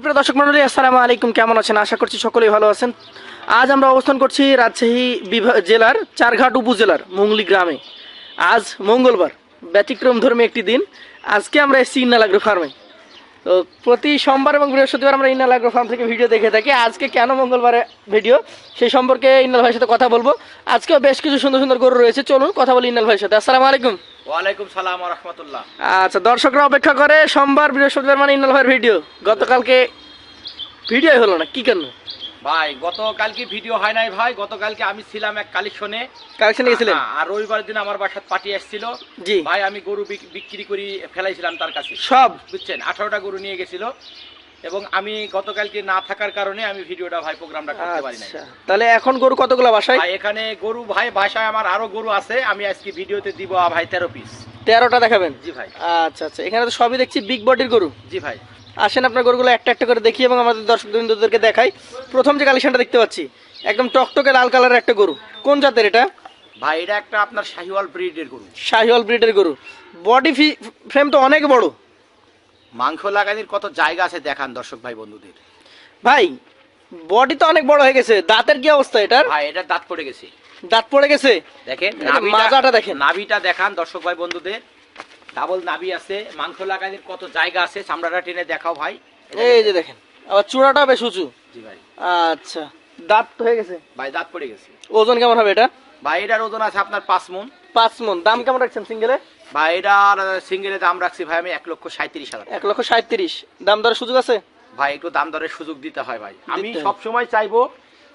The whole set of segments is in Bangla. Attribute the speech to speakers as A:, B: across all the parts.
A: সুপ্রিয় দর্শক মন্ডলী, আসসালামু আলাইকুম। কেমন আছেন? আশা করছি সকলেই ভালো আছেন। আজ আমরা অবস্থান করছি রাজশাহী জেলার চারঘাট উপজেলার মুঙ্গলি গ্রামে। আজ মঙ্গলবার ব্যতিক্রম ধর্মী একটি দিন। আজকে আমরা এসেছি ইন্নালাগ্রো ফার্মে। তো প্রতি সোমবার এবং বৃহস্পতিবার আমরা ইন্নালাগ্রো ফার্ম থেকে ভিডিও দেখে থাকি। আজকে কেন মঙ্গলবারে ভিডিও সেই সম্পর্কে ইন্নাল ভাইয়ের সাথে কথা বলব। আজকেও বেশ কিছু সুন্দর সুন্দর গরু রয়েছে। চলুন কথা বলি ইন্নাল ভাইয়ের সাথে। আসসালামু আলাইকুম।
B: ওয়ালাইকুম সালাম রহমতুল্লাহ।
A: আচ্ছা দর্শকরা অপেক্ষা করে সোমবার বৃহস্পতিবার মানে ইন্নাল ভাইয়ের ভিডিও। গতকালকে ভিডিও হলো না কি কেন?
B: ভাই গতকালকে ভিডিও হয় নাই ভাই গতকালকে আমি ছিলাম এক কালেকশনে
A: কালেকশনে গেছিলেন?
B: আর রবিবার দিন আমার বাসাত পার্টি এসেছিল
A: জি।
B: ভাই আমি গরু বিক্রি করি ফেলাইছিলাম তার কাছে।
A: সব?
B: বুঝছেন? আঠারোটা গরু নিয়ে গেছিল। এবং আমি গতকালকে না থাকার কারণে আমি ভিডিওটা ভাই প্রোগ্রামটা করতে পারি নাই।
A: আচ্ছা। তাহলে এখন গরু কতগুলো বাসায়?
B: ভাই এখানে গরু ভাই বাসায় আমার আরও গরু আছে। আমি আজকে ভিডিওতে দিব ভাই তেরো পিস
A: তেরোটা দেখাবেন?
B: জি ভাই।
A: আচ্ছা আচ্ছা। এখানে তো সবই দেখছি বিগ বডির গরু।
B: জি ভাই।
A: আসেন আপনার গরুগুলো একটা একটা করে দেখি এবং আমাদের দর্শক বিন্দুদেরকে দেখাই। প্রথম যে কালেকশনটা দেখতে পাচ্ছি একদম টকটকে লাল কালারের একটা গরু। কোন জাতের এটা?
B: ভাই এটা একটা আপনার শাহিওয়াল ব্রিডের গরু।
A: শাহিওয়াল ব্রিডের গরু। বডি ফ্রেম তো অনেক বড়।
B: মাংস লাগানির কত জায়গা আছে দেখান দর্শক ভাই বন্ধুদের।
A: ভাই বডি তো অনেক বড় হয়ে গেছে। দাঁতের কি অবস্থা এটার?
B: ভাই এটা দাঁত পড়ে গেছে।
A: দাঁত পড়ে গেছে?
B: দেখেন নাভিটা-
A: মাজাটা দেখেন।
B: নাভিটা দেখান দর্শক ভাই বন্ধুদের। ডাবল নাভি আছে মাংস লাগানির কত জায়গা আছে চামড়াটা টেনে দেখাও ভাই।
A: এই যে দেখেন। আবার চূড়াটা বেশ উঁচু।
B: জি ভাই।
A: আচ্ছা দাঁত তো হয়ে গেছে?
B: ভাই দাঁত পড়ে গেছে।
A: ওজন কেমন হবে এটা?
B: ভাই এটার ওজন আছে আপনার পাঁচ মন।
A: পাঁচ মন দাম কেমন রাখছেন সিঙ্গেলে?
B: ভাই এটার সিঙ্গেলে দাম রাখছি ভাই আমি এক লক্ষ সাঁত্রিশ হাজার
A: এক লক্ষ সাঁত্রিশ দাম দরের সুযোগ আছে?
B: ভাই একটু দাম দরের সুযোগ দিতে হয় ভাই। আমি। সব সময় চাইব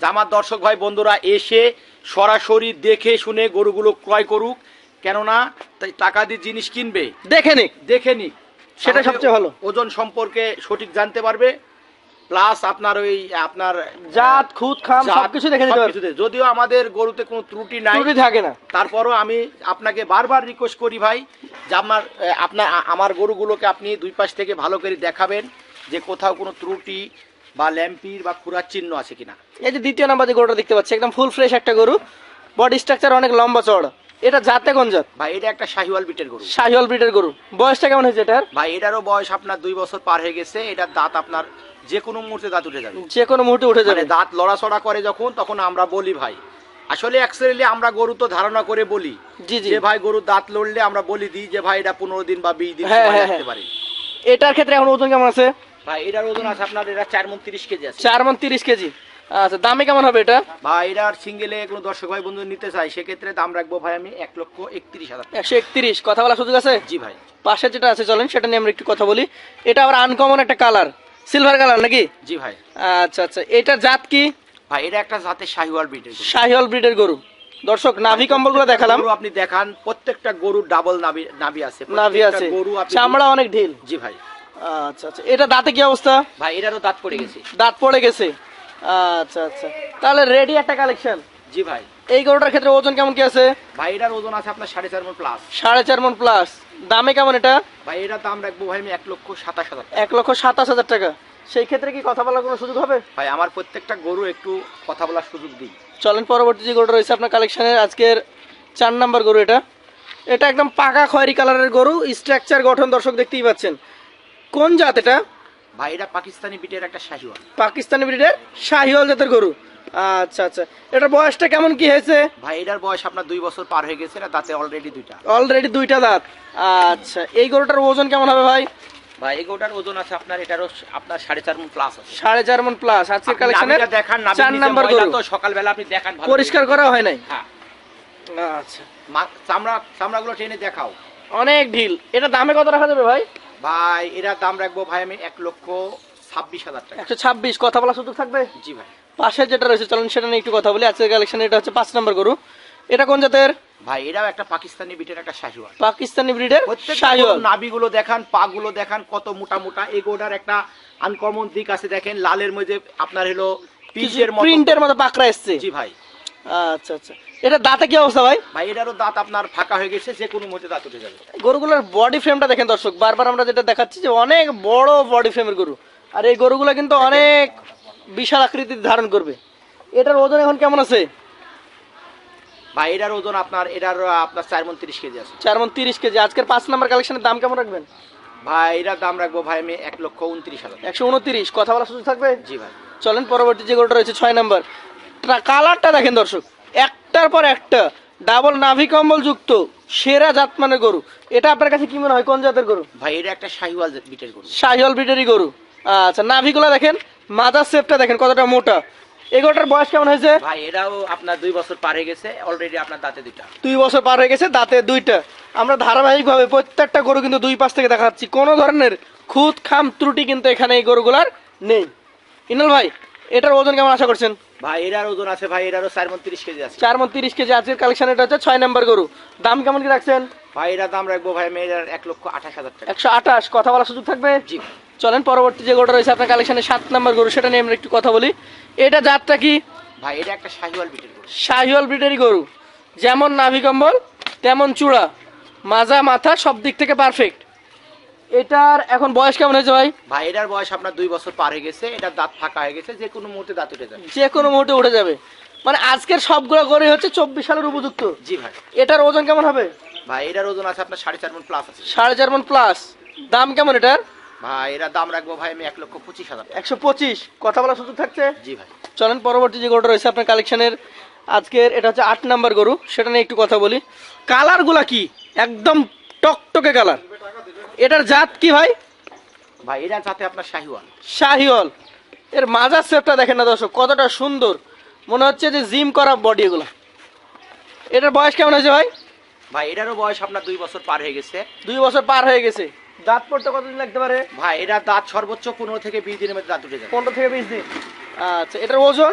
B: যে আমার দর্শক ভাই বন্ধুরা এসে সরাসরি দেখে শুনে গরুগুলো ক্রয় করুক। কেননা তাই টাকা দিয়ে জিনিস কিনবে।
A: দেখে নিক।
B: দেখে নিক।
A: সেটা সবচেয়ে ভালো।
B: ওজন সম্পর্কে সঠিক জানতে পারবে। প্লাস আপনার ওই আপনার
A: জাত খুদ খাম সবকিছু দেখে নিতে পারবে।
B: যদিও আমাদের গরুতে কোনো ত্রুটি নাই।
A: ত্রুটি থাকে না।
B: তারপরও আমি আপনাকে বারবার রিকোয়েস্ট করি ভাই যে আমার আপনার আমার গরুগুলোকে আপনি দুই পাশ থেকে ভালো করে দেখাবেন যে কোথাও কোনো ত্রুটি বা ল্যাম্পির বা খুরার চিহ্ন আছে কিনা।
A: এই যে দ্বিতীয় নাম্বার যে গরুটা দেখতে পাচ্ছি একদম ফুল ফ্রেশ একটা গরু। বডি স্ট্রাকচার অনেক লম্বা চড়া এটা জাতে কোন জাত?
B: ভাই এটা একটা শাহিওয়াল বিটের গরু।
A: শাহিওয়াল ব্রিডের গরু। বয়সটা কেমন হয়েছে এটার?
B: ভাই এটারও বয়স আপনার দুই বছর পার হয়ে গেছে। এটার দাঁত আপনার যে কোনো মুহূর্তে দাঁত উঠে যাবে।
A: যে কোনো মুহূর্তে উঠে যাবে।
B: মানে দাঁত লড়াচড়া করে যখন তখন আমরা বলি ভাই। আসলে অ্যাকচুয়ালি আমরা গরু তো ধারণা করে বলি
A: জি জি।
B: যে ভাই গরু দাঁত লড়লে আমরা বলি দিই যে ভাই এটা পনেরো দিন বা বিশ দিন
A: হ্যাঁ, হ্যাঁ,
B: লাগতে
A: হ্যাঁ।
B: পারে।
A: এটার ক্ষেত্রে এখন ওজন কেমন আছে?
B: ভাই এটার ওজন আছে আপনার এটা চার মন তিরিশ কেজি আছে।
A: চার মন তিরিশ কেজি। আচ্ছা দামে কেমন হবে এটা?
B: ভাই এটার সিঙ্গেলে কোনো দর্শক ভাই বন্ধু নিতে চাই সেক্ষেত্রে দাম রাখব ভাই আমি এক লক্ষ একত্রিশ হাজার
A: একশো একত্রিশ। কথা সুযোগ আছে?
B: জি ভাই।
A: পাশে যেটা আছে চলেন সেটা নিয়ে আমরা একটু কথা বলি। এটা আবার আনকমন একটা কালার সিলভার কালার নাকি?
B: জি ভাই।
A: আচ্ছা আচ্ছা এটা জাত কি?
B: ভাই এটা একটা জাতের শাহিওয়াল ব্রিডের গরু।
A: শাহিওয়াল ব্রিডের গরু। দর্শক নাভি কম্বলগুলো দেখালাম।
B: আপনি দেখান প্রত্যেকটা গরুর ডাবল নাভি নাভি আছে।
A: নাভি আছে।
B: গরু
A: চামড়া অনেক ঢিল।
B: জি ভাই।
A: আচ্ছা আচ্ছা এটা দাঁতে কি অবস্থা?
B: ভাই এটারও দাঁত পড়ে গেছে।
A: দাঁত পড়ে গেছে। আচ্ছা আচ্ছা। তাহলে রেডি একটা কালেকশন
B: জি ভাই।
A: এই গরুটার ক্ষেত্রে ওজন কেমন কি আছে?
B: ভাই এটার ওজন আছে আপনার সাড়ে চার মন প্লাস
A: সাড়ে চার মন প্লাস দামে কেমন এটা?
B: ভাই এটার দাম রাখব ভাই আমি এক লক্ষ সাতাশ হাজার
A: এক লক্ষ সাতাশ হাজার টাকা। সেই ক্ষেত্রে কি কথা বলার কোনো সুযোগ হবে?
B: ভাই আমার প্রত্যেকটা গরু একটু কথা বলার সুযোগ দিই
A: চলেন পরবর্তী যে গরুটা রয়েছে আপনার কালেকশনের আজকের চার নাম্বার গরু এটা। এটা একদম পাকা খয়েরি কালারের গরু। স্ট্রাকচার গঠন দর্শক দেখতেই পাচ্ছেন। কোন জাত এটা?
B: ভাই এটা পাকিস্তানি বিটের একটা শাহিওয়াল।
A: পাকিস্তানি ব্রিডের শাহিওয়াল জাতের গরু। আচ্ছা আচ্ছা। এটার বয়সটা কেমন কি হয়েছে?
B: ভাই এটার বয়স আপনার দুই বছর পার হয়ে গেছে না দাঁতে অলরেডি দুইটা।
A: অলরেডি দুইটা দাঁত। আচ্ছা এই গরুটার ওজন কেমন হবে ভাই?
B: ভাই এগোটার ওজন আছে আপনার এটারও আপনার সাড়ে চার মন প্লাস আছে।
A: সাড়ে চার মন প্লাস আজকের কালেকশনের
B: দেখান
A: চার নাম্বার গরু।
B: তো সকালবেলা আপনি দেখান
A: পরিষ্কার
B: করা
A: হয় নাই?
B: হ্যাঁ।
A: আচ্ছা।
B: মা- চামড়া চামড়াগুলো টেনে দেখাও।
A: অনেক ঢিল। এটা দামে কত রাখা যাবে ভাই?
B: ভাই এরা দাম রাখব ভাই আমি এক লক্ষ ছাব্বিশ হাজার টাকা।
A: একশো ছাব্বিশ কথা বলার সুযোগ থাকবে?
B: জি ভাই।
A: পাশে যেটা রয়েছে চলুন সেটা নিয়ে একটু কথা বলি। আজকের কালেকশন এটা হচ্ছে পাঁচ নম্বর গরু। এটা কোন জাতের?
B: ভাই এরাও একটা পাকিস্তানি ব্রিডের একটা শাহিওয়াল।
A: পাকিস্তানি ব্রিডের শাহিওয়াল।
B: নাভিগুলো দেখান পাগুলো দেখান কত মোটা মোটা। এগোটার একটা আনকমন দিক আছে দেখেন লালের মধ্যে আপনার হলো পিচের মতো।
A: প্রিন্টের মতো পাকড়া এসছে।
B: জি ভাই।
A: আচ্ছা আচ্ছা। এটা দাঁতে কি অবস্থা ভাই?
B: ভাই এটারও দাঁত আপনার ফাঁকা হয়ে গেছে যে কোনো মুহূর্তে দাঁত উঠে যাবে।
A: গরুগুলোর বডি ফ্রেমটা দেখেন দর্শক বারবার আমরা যেটা দেখাচ্ছি যে অনেক বড় বডি ফ্রেমের গরু। আর এই গরুগুলো কিন্তু অনেক বিশাল আকৃতির ধারণ করবে। এটার ওজন এখন কেমন আছে?
B: ভাই এটার ওজন আপনার এটার আপনার চার মন তিরিশ কেজি আছে।
A: চার মন তিরিশ কেজি। আজকের পাঁচ নাম্বার কালেকশনের দাম কেমন রাখবেন?
B: ভাই এটার দাম রাখব ভাই আমি এক লক্ষ উনত্রিশ হাজার।
A: একশো উনত্রিশ। কথা বলার সুযোগ থাকবে?
B: জি ভাই।
A: চলেন পরবর্তী যে গরুটা রয়েছে ছয় নাম্বার। কালারটা দেখেন দর্শক একটার পর একটা ডাবল নাভি কম্বল যুক্ত সেরা জাতমানের গরু। এটা আপনার কাছে কি মনে হয় কোন জাতের গরু?
B: ভাই এটা একটা শাহিওয়াল বিটের গরু।
A: শাহিওয়াল ব্রিডেরই গরু। আচ্ছা নাভিগুলো দেখেন মাদার সেপটা দেখেন কতটা মোটা। এই গরুটার বয়স কেমন হয়েছে?
B: ভাই এটাও আপনার দুই বছর পার হয়ে গেছে অলরেডি আপনার দাঁতে দুইটা।
A: দুই বছর পার হয়ে গেছে দাঁতে দুইটা। আমরা ধারাবাহিকভাবে প্রত্যেকটা গরু কিন্তু দুই পাশ থেকে দেখাচ্ছি। কোনো ধরনের খুদ খাম ত্রুটি কিন্তু এখানে এই গরুগুলার নেই। ইনাল ভাই এটার ওজন কেমন আশা করছেন?
B: ভাই এটার ওজন আছে ভাই এটারও চার মন তিরিশ কেজি আছে।
A: চার মন তিরিশ কেজি আজকের কালেকশন এটা হচ্ছে ছয় নাম্বার গরু। দাম কেমন কি রাখছেন?
B: ভাই দাম রাখব ভাই এক লক্ষ আঠাশ হাজার টাকা।
A: একশো আঠাশ কথা বলার সুযোগ থাকবে?
B: জি।
A: চলেন পরবর্তী যে গরুটা রয়েছে আপনার কালেকশনে সাত নাম্বার গরু সেটা নিয়ে আমরা একটু কথা বলি। এটা জাতটা কি?
B: ভাই এটা একটা শাহিওয়াল বিটের গরু।
A: শাহিওয়াল ব্রিডেরই গরু। যেমন নাভি কম্বল তেমন চূড়া। মাজা মাথা সব দিক থেকে পারফেক্ট এটার এখন বয়স কেমন হয়েছে ভাই?
B: ভাই এটার বয়স আপনার দুই বছর পার হয়ে গেছে। এটার দাঁত ফাঁকা হয়ে গেছে যে কোনো মুহূর্তে দাঁত উঠে যাবে।
A: যে কোনো মুহূর্তে উঠে যাবে। মানে আজকের সবগুলো গরু হচ্ছে চব্বিশ সালের উপযুক্ত।
B: জি ভাই।
A: এটার ওজন কেমন হবে?
B: ভাই এটার ওজন আছে আপনার সাড়ে চার মন প্লাস আছে।
A: সাড়ে চার মন প্লাস দাম কেমন এটার?
B: ভাই এটার দাম রাখব ভাই আমি এক লক্ষ পঁচিশ হাজার
A: একশো পঁচিশ। কথা বলার সুযোগ থাকছে?
B: জি ভাই।
A: চলেন পরবর্তী যে গরুটা রয়েছে আপনার কালেকশনের আজকের এটা হচ্ছে আট নাম্বার গরু। সেটা নিয়ে একটু কথা বলি। কালারগুলা কি? একদম টকটকে কালার এটার জাত কি ভাই?
B: ভাই এটা জাতে আপনার শাহিওয়াল।
A: শাহিওয়াল। এর মাজার শেপটা দেখেন না দর্শক কতটা সুন্দর। মনে হচ্ছে যে জিম করা বডি এগুলো। এটার বয়স কেমন হয়েছে ভাই?
B: ভাই এটারও বয়স আপনার দুই বছর পার হয়ে গেছে।
A: দুই বছর পার হয়ে গেছে। দাঁত পড়তে কতদিন লাগতে পারে?
B: ভাই এটার দাঁত সর্বোচ্চ পনেরো থেকে বিশ দিনের মধ্যে দাঁত উঠে যাবে।
A: পনেরো থেকে বিশ দিন। আচ্ছা এটার ওজন?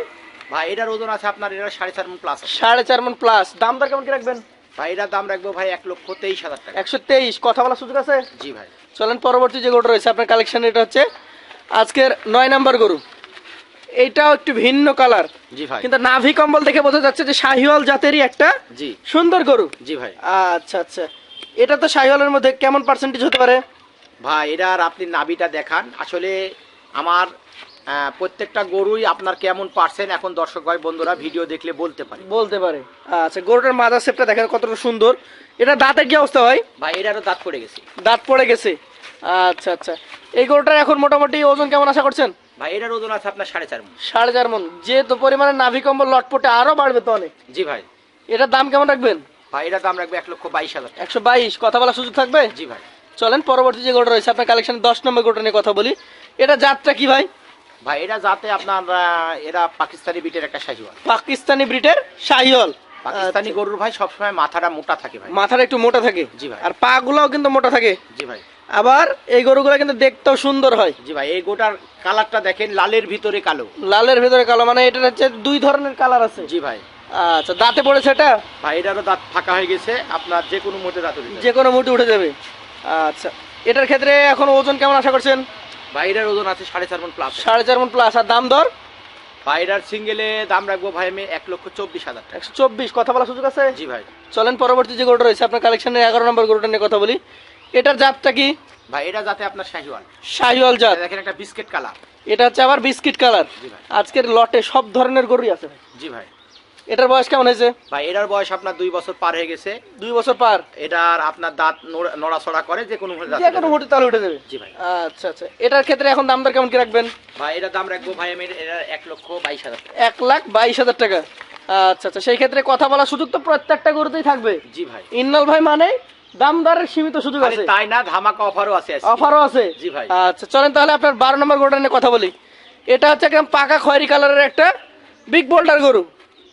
B: ভাই এটার ওজন আছে আপনার এটা সাড়ে চার মন প্লাস
A: সাড়ে চার মন প্লাস দাম দর কেমন কি রাখবেন?
B: ভাই এটার দাম রাখব ভাই এক লক্ষ তেইশ হাজার টাকা।
A: একশো তেইশ। কথা বলার সুযোগ আছে?
B: জি ভাই।
A: চলেন পরবর্তী যে গরুটা রয়েছে আপনার কালেকশন এটা হচ্ছে আজকের নয় নাম্বার গরু। এইটাও একটু ভিন্ন কালার
B: জি ভাই।
A: কিন্তু নাভি কম্বল দেখে বোঝা যাচ্ছে যে শাহিওয়াল জাতেরই একটা
B: জি।
A: সুন্দর গরু।
B: জি ভাই।
A: আচ্ছা আচ্ছা। এটা তো শাহিওয়ালের মধ্যে কেমন পার্সেন্টেজ হতে পারে?
B: ভাই এটার আপনি নাভিটা দেখান। আসলে আমার প্রত্যেকটা গরুই আপনার কেমন পারছেন এখন দর্শক ভাই বন্ধুরা ভিডিও দেখলে বলতে পারে।
A: বলতে পারে। আচ্ছা গরুটার মাদার শেপটা দেখেন কতটা সুন্দর। এটা দাঁতের কি অবস্থা হয়
B: ভাই এটারও দাঁত পড়ে গেছে।
A: দাঁত পড়ে গেছে। আচ্ছা আচ্ছা। এই গরুটার এখন মোটামুটি ওজন কেমন আশা করছেন?
B: ভাই এটার ওজন আছে আপনার সাড়ে চার মন।
A: সাড়ে চার মন। যেহেতু পরিমাণে নাভি কম্বল লটপটে আরও বাড়বে তো অনেক।
B: জি ভাই।
A: এটার দাম কেমন রাখবেন?
B: ভাই এটার দাম রাখবে এক লক্ষ বাইশ হাজার
A: একশো বাইশ। কথা বলার সুযোগ থাকবে?
B: জি ভাই।
A: চলেন পরবর্তী যে গরুটা রয়েছে আপনার কালেকশন দশ নম্বর গরুটা নিয়ে কথা বলি। এটা জাতটা কি ভাই?
B: ভাই এটা যাতে আপনার এরা পাকিস্তানি ব্রিটের একটা শাহিওয়াল।
A: পাকিস্তানি ব্রিটের শাহিওয়াল।
B: পাকিস্তানি
A: আচ্ছা।
B: গরুর ভাই সবসময় মাথাটা মোটা থাকে ভাই।
A: মাথাটা একটু মোটা থাকে?
B: জি ভাই।
A: আর পা গুলাও কিন্তু মোটা থাকে?
B: জি ভাই।
A: আবার এই গরুগুলো কিন্তু দেখতেও সুন্দর হয়।
B: জি ভাই এই গোটার কালারটা দেখেন লালের ভিতরে কালো।
A: লালের ভিতরে কালো মানে এটা হচ্ছে দুই ধরনের কালার আছে।
B: জি ভাই।
A: আচ্ছা দাঁতে পড়েছে এটা?
B: ভাই এটারও দাঁত ফাঁকা হয়ে গেছে আপনার যে কোনো মুহূর্তে দাঁত উঠে।
A: যে কোনো মুটি উঠে যাবে। আচ্ছা এটার ক্ষেত্রে এখন ওজন কেমন আশা করছেন?
B: এটার ওজন আছে সাড়ে চার মন প্লাস
A: সাড়ে চার মন প্লাস আর দাম দর?
B: এটার সিঙ্গেলে দাম রাখব ভাই আমি এক লক্ষ চব্বিশ হাজার টাকা।
A: একশো চব্বিশ কথা বলার সুযোগ আছে?
B: জি ভাই।
A: চলেন পরবর্তী যে গরুটা রয়েছে আপনার কালেকশনের এগারো নম্বর গরুটা নিয়ে কথা বলি। এটার জাতটা কি?
B: ভাই এটা যাতে আপনার শাহিওয়াল।
A: শাহিওয়াল জাত।
B: দেখেন একটা বিস্কিট কালার
A: এটা হচ্ছে আবার বিস্কিট কালার
B: জি ভাই।
A: আজকের লটে সব ধরনের গরুই আছে
B: জি ভাই।
A: এটার বয়স কেমন হয়েছে?
B: ভাই এটার বয়স আপনার দুই বছর পার হয়ে গেছে।
A: দুই বছর পার?
B: এটার আপনার দাঁত নড়া- নড়াচড়া করে যে কোনো মুহূর্তে
A: যে কোনো মুহূর্তে তাহলে উঠে যাবে।
B: জি ভাই।
A: আচ্ছা আচ্ছা। এটার ক্ষেত্রে এখন দাম দর কেমন কি রাখবেন?
B: ভাই এটার দাম রাখব ভাই আমি এটার এক লক্ষ বাইশ হাজার
A: এক লাখ বাইশ হাজার টাকা। আচ্ছা আচ্ছা। সেই ক্ষেত্রে কথা বলার সুযোগ তো প্রত্যেকটা গরুতেই থাকবে।
B: জি ভাই।
A: ইন্নাল ভাই মানে দাম দরের সীমিত সুযোগ আছে।
B: তাই না? ধামাকা অফারও আছে।
A: অফারও আছে?
B: জি ভাই।
A: আচ্ছা চলেন তাহলে আপনার বারো নম্বর গরুটা নিয়ে কথা বলি। এটা হচ্ছে একদম পাকা খয়েরি কালারের একটা বিগ বোল্ডার গরু।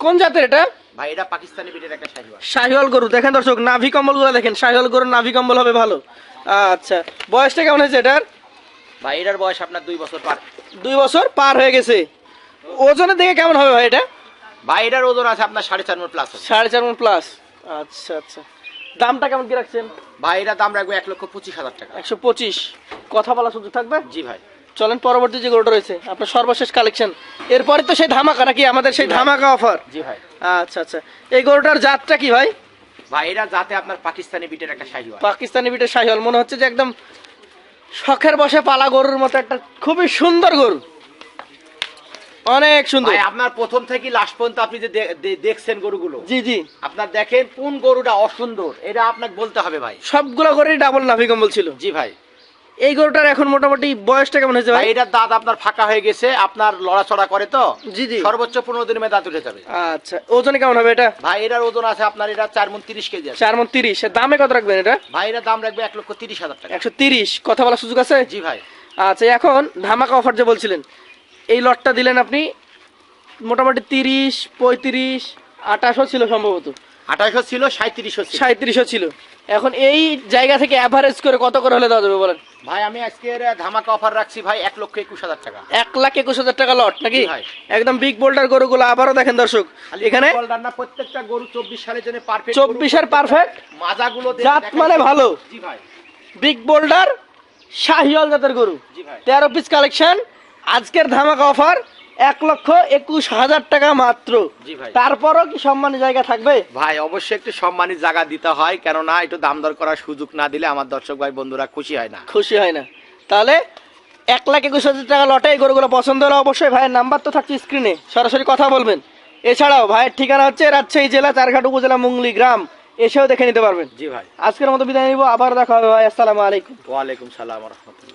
A: কোন জাতের এটা?
B: ভাই এটা পাকিস্তানি বিটের একটা শাহিওয়াল।
A: শাহিওয়াল গরু। দেখেন দর্শক নাভি কম্বলগুলো দেখেন শাহিওয়াল গরুর নাভি কম্বল হবে ভালো। আচ্ছা বয়সটা কেমন হয়েছে এটার?
B: ভাই এটার বয়স আপনার দুই বছর পার।
A: দুই বছর পার হয়ে গেছে। ওজনের দিকে কেমন হবে ভাই এটা?
B: ভাই এটার ওজন আছে আপনার সাড়ে চার মন প্লাস
A: সাড়ে চার মন প্লাস আচ্ছা আচ্ছা। দামটা কেমন কি রাখছেন?
B: ভাই এটার দাম রাখব এক লক্ষ পঁচিশ হাজার টাকা।
A: একশো পঁচিশ। কথা বলা সুযোগ থাকবে?
B: জি ভাই।
A: চলেন পরবর্তী যে গরুটা রয়েছে আপনার সর্বশেষ কালেকশন এরপরে তো সেই ধামাকা নাকি আমাদের সেই ধামাকা অফার?
B: জি ভাই।
A: আচ্ছা আচ্ছা। এই গরুটার জাতটা কি ভাই?
B: ভাই এটা যাতে আপনার পাকিস্তানি বিটের একটা শাহিওয়াল।
A: পাকিস্তানি বিটের শাহিওয়াল। মনে হচ্ছে যে একদম শখের বসে পালা গরুর মতো একটা খুবই সুন্দর গরু। অনেক সুন্দর।
B: ভাই আপনার প্রথম থেকে লাস্ট পর্যন্ত আপনি যে দেখছেন গরুগুলো
A: জি জি।
B: আপনার দেখেন কোন গরুটা অসুন্দর এটা আপনাকে বলতে হবে ভাই।
A: সবগুলো গরুই ডাবল নাভি কম্বল ছিল।
B: জি ভাই।
A: এই গরুটার এখন মোটামুটি বয়সটা কেমন হয়েছে
B: ভাই? এটার দাঁত আপনার ফাঁকা হয়ে গেছে আপনার লড়াচড়া করে তো।
A: জি জি।
B: সর্বোচ্চ পনেরো দিনের দাঁত উঠে যাবে।
A: আচ্ছা ওজনে কেমন হবে এটা?
B: ভাই এটার ওজন আছে আপনার এটা চার মন তিরিশ কেজি আছে।
A: চার মন তিরিশ। দামে কত রাখবেন এটা?
B: ভাই এটার দাম রাখবে এক লক্ষ তিরিশ হাজার টাকা।
A: একশো তিরিশ। কথা বলার সুযোগ আছে?
B: জি ভাই।
A: আচ্ছা এখন ধামাকা অফার যে বলছিলেন এই লটটা দিলেন আপনি মোটামুটি তিরিশ পঁয়ত্রিশ আঠাশও ছিল সম্ভবত।
B: আঠাশও ছিল সাঁত্রিশশো ছিল।
A: সাঁত্রিশও ছিল। এখন এই জায়গা থেকে অ্যাভারেজ করে কত করে হলে দেওয়া যাবে বলেন?
B: ভাই আমি আজকের ধামাকা অফার রাখছি ভাই এক লক্ষ একুশ হাজার টাকা।
A: এক লাখ একুশ হাজার টাকা লট নাকি? একদম বিগ বোল্ডার গরুগুলো আবারও দেখেন দর্শক। এখানে
B: না প্রত্যেকটা গরু চব্বিশ সালের জন্য পারফেক্ট
A: চব্বিশের পারফেক্ট
B: মাজাগুলো
A: জাত মানে ভালো।
B: জি ভাই।
A: বিগ বোল্ডার শাহিওয়াল জাতের গরু।
B: জি ভাই।
A: তেরো পিস কালেকশন আজকের ধামাকা অফার এক লক্ষ একুশ হাজার টাকা মাত্র। তারপরও কি সম্মানের জায়গা থাকবে?
B: ভাই অবশ্যই একটু সম্মানিত জায়গা দিতে হয় কেননা একটু দাম দর করার সুযোগ না দিলে আমার দর্শক ভাই বন্ধুরা খুশি হয় না।
A: খুশি হয় না। তাহলে এক লাখ একুশ হাজার টাকা লটে এই গরুগুলো পছন্দ হলে অবশ্যই ভাইয়ের নাম্বার তো থাকছে স্ক্রিনে সরাসরি কথা বলবেন। এছাড়াও ভাইয়ের ঠিকানা হচ্ছে রাজশাহী জেলা চারঘাট উপজেলা মুংলি গ্রাম। এসেও দেখে নিতে পারবেন।
B: জি ভাই।
A: আজকের মতো বিদায় নিব আবার দেখা হবে ভাই আসসালামু আলাইকুম।
B: ওয়ালাইকুম সালাম রহমতুল্লাহ।